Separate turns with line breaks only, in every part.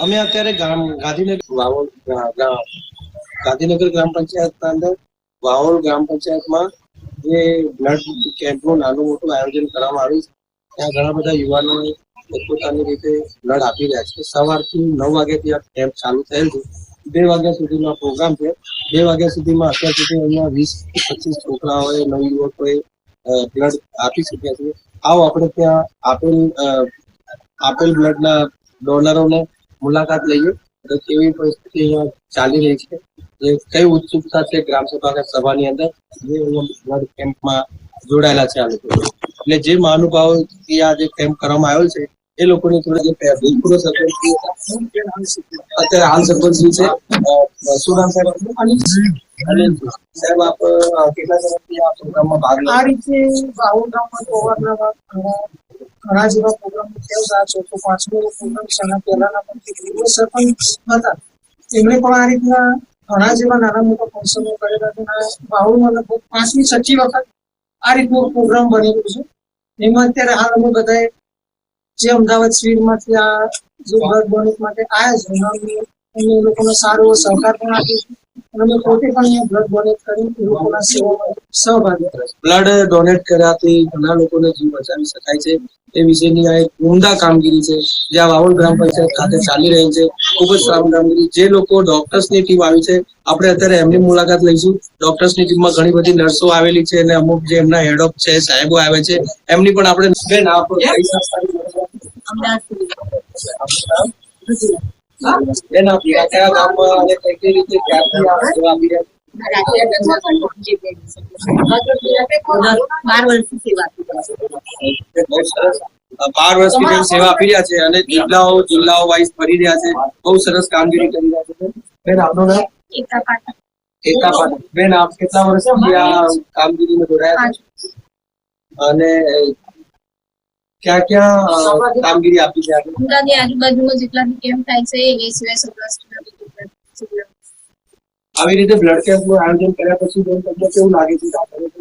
અમે અત્યારે ગાંધીનગર વાવોલ ગાંધીનગર ગ્રામ પંચાયતના અંદર વાવોલ ગ્રામ પંચાયતમાં જે બ્લડ કેમ્પનું નાનું મોટું આયોજન કરવામાં આવ્યું છે. ત્યાં ઘણા બધા યુવાનોએ પોતપોતાની રીતે બ્લડ આપી રહ્યા છે. સવારથી નવ વાગ્યાથી આ કેમ્પ ચાલુ થયેલ છે. બે વાગ્યા સુધીનો પ્રોગ્રામ છે. બે વાગ્યા સુધીમાં અત્યાર સુધી અહીંયા વીસ પચીસ છોકરાઓએ, નવ યુવકોએ બ્લડ આપી ચૂક્યા છે. આવો આપણે ત્યાં આપેલ આપેલ બ્લડના ડોનરોને મુલાકાત લઈએ. તો કેવી પરિસ્થિતિ અહીંયા ચાલી રહી છે? જે કઈ ઉત્સુકતા છે ગ્રામ સભા સભાની અંદર? જે બ્લડ કેમ્પમાં જોડાયેલા છે આ લોકો. એટલે જે મહાનુભાવો આ જે કેમ્પ કરવામાં આવ્યો છે એ લોકોની થોડા જે ભૂતપૂર્વ સરપંચ અત્યારે હાલ સરપંચ છે? અ, સાહેબ અને સાહેબ આપ કેટલા સમયથી આ પ્રોગ્રામમાં ભાગ
આ રીતે બાઉલ ગામમાં ઘણા જેવા પ્રોગ્રામ આ ચોથો, પાંચમો પ્રોગ્રામ છે પહેલાના પણ સરપંચ હતા. એમણે પણ આ રીતના ઘણા જેવા નાના મોટા ફંક્શનો કરેલા છે બાઉલમાં લગભગ પાંચમી, છઠ્ઠી વખત આ રીતનો પ્રોગ્રામ બનેલો છે. એમાં અત્યારે હાલ અમે બધાએ જે અમદાવાદ સિવિલમાંથી આ જે બ્લડ ડોનેટ માટે આવ્યા છે એમને એ લોકોનો સારો એવો સહકાર પણ આપ્યો છે. અમે પોતે પણ અહીંયા બ્લડ ડોનેટ કરી લોકોના સેવામાં સહભાગી
બ્લડ ડોનેટ કર્યાથી ઘણા લોકોને જીવ બચાવી શકાય છે. એ વિશેની આ એક ઉમદા કામગીરી છે જે આ વાવડ ગ્રામ પંચાયત ખાતે ચાલી રહી છે. ખૂબ જ સારું કામગીરી. જે લોકો ડોક્ટર્સની ટીમ આવી છે આપણે અત્યારે એમની મુલાકાત લઈશું. ડોક્ટર્સની ટીમમાં ઘણી બધી નર્સો આવેલી છે અને અમુક જે એમના હેડ ઓફ છે સાહેબો આવે છે એમની પણ આપણે બેન આપ
બાર વર્ષથી સેવા આપી રહ્યા છે.
બહુ સરસ. બાર વર્ષથી જેમ સેવા આપી રહ્યા છે અને જિલ્લાઓ જિલ્લાઓ વાઇઝ ફરી રહ્યા છે. બહુ સરસ કામગીરી કરી રહ્યા છે. બેન આપનું નામ?
એકતા
પાટીલ બેન આપ કેટલા વર્ષથી આ કામગીરીમાં જોડાયા છો? અને ક્યાં ક્યાં કામગીરી આપી છે
ગુજરાતની આજુબાજુમાં જેટલા બી કેમ્પ થાય છે એ સિવાય સૌરાષ્ટ્રના
આવી રીતે બ્લડ કેમ્પનું આયોજન કર્યા પછી બેન તમને કેવું લાગે છે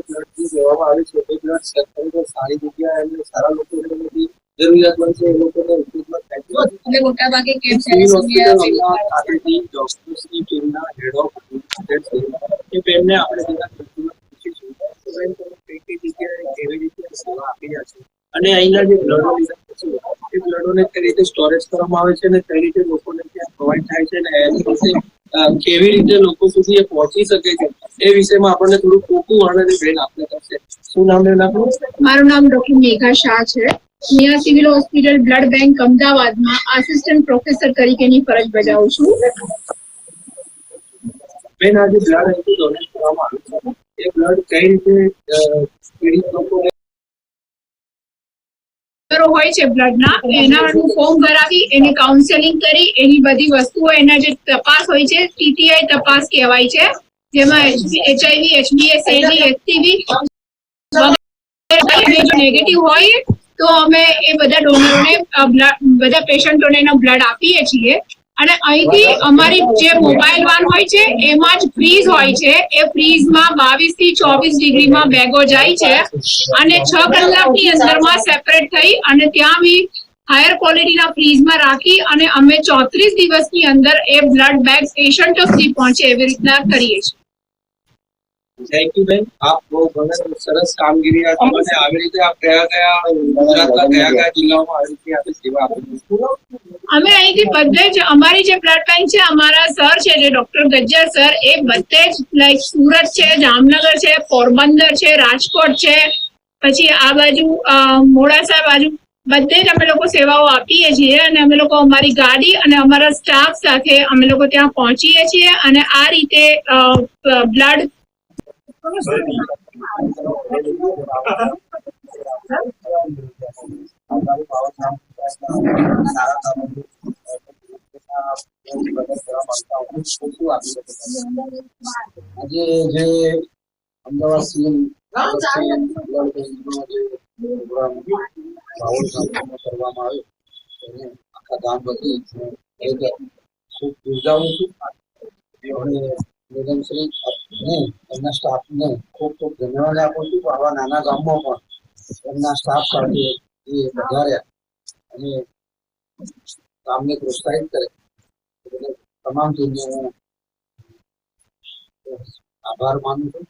બ્લડ લેવામાં આવે છે? એ બ્લડ સેન્ટર સારી જગ્યા અને સારા લોકો જરૂરિયાત જરૂરિયાતમંદ છે એ લોકોને ઉપયોગમાં થાય છે.
મોટા ભાગે કેમ્પ
છે. ડોક્ટર્સની ટીમના હેડ ઓફ બેનને આપણે બધા કસ્ટમર પૂછીશું તો બેન તમે કઈ કઈ જગ્યાએ કેવી રીતે સેવા આપી રહ્યા છો અને અહીંના જે બ્લડો એ બ્લડોને કઈ રીતે સ્ટોરેજ કરવામાં આવે છે અને કઈ રીતે લોકોને ત્યાં પ્રોવાઈડ થાય છે અને એની કેવી રીતે લોકો સુધી એ પહોંચી શકે છે એ વિષયમાં આપણને થોડું ટૂંકું વર્ણન બેન આપને કરશે. શું નામ બેન આપનું
મારું નામ ડોક્ટર મેઘા શાહ છે. મિયા સિવિલ હોસ્પિટલ બ્લડ બેંક અમદાવાદમાં આસિસ્ટન્ટ પ્રોફેસર તરીકેની ફરજ બજાવું છું.
બેન આજે બ્લડ અહીંથી ડોનેટ કરવામાં આવ્યું છે. એ બ્લડ કઈ રીતે પીડિત લોકોને
હોય છે બ્લડના એનાનું ફોર્મ ભરાવી, એને કાઉન્સેલિંગ કરી, એની બધી વસ્તુઓ એના જે તપાસ હોય છે ટીટીઆઈ તપાસ કહેવાય છે, જેમાં એચઆઈવી એચડીએસ એડી એચટીવી જો નેગેટિવ હોય, તો અમે એ બધા ડોનરોને બધા પેશન્ટોને એનો બ્લડ આપીએ છીએ. અને અહીંથી અમારી જે મોબાઈલ વાન હોય છે, એમાં જ ફ્રીઝ હોય છે. એ ફ્રીઝમાં બાવીસથી ચોવીસ ડિગ્રીમાં બેગો જાય છે. અને છ કલાકની અંદરમાં સેપરેટ થઈ અને ત્યાં બી હાયર ક્વોલિટીના ફ્રીઝમાં રાખી અને અમે ચોત્રીસ દિવસની અંદર એ બ્લડ બેગ પેશન્ટો સુધી પહોંચે એવી રીતના કરીએ છીએ.
થેન્ક યુ બેન આપ બહુ ઘણા સરસ કામગીરી આવી રીતે આપ કયા કયા ગુજરાતના કયા કયા જિલ્લાઓમાં આવી રીતે આપે સેવા આપી.
અમે અહીંથી બધે જ, અમારી જે બ્લડ બેંક છે, અમારા સર છે, જે ડોક્ટર ગજ્જર સર એ બધે જ લાઈક સુરત છે, જામનગર છે, પોરબંદર છે, રાજકોટ છે, પછી આ બાજુ મોડાસા બાજુ બધે જ અમે લોકો સેવાઓ આપીએ છીએ અને અમે લોકો અમારી ગાડી અને અમારા સ્ટાફ સાથે અમે લોકો ત્યાં પહોંચીએ છીએ અને આ રીતે બ્લડ
આજે જે અમદાવાદ સીએમ કરવામાં આવ્યો આખા ગામ વતી ખૂબ બિરદાવું છું અને એમના સ્ટાફને ખૂબ ધન્યવાદ આપું છું આવા નાના ગામમાં પણ એમના સ્ટાફ સાથે એ વધાર્યા અને કામને પ્રોત્સાહિત કરે. તમામ દુનિયાનો આભાર માનું છું.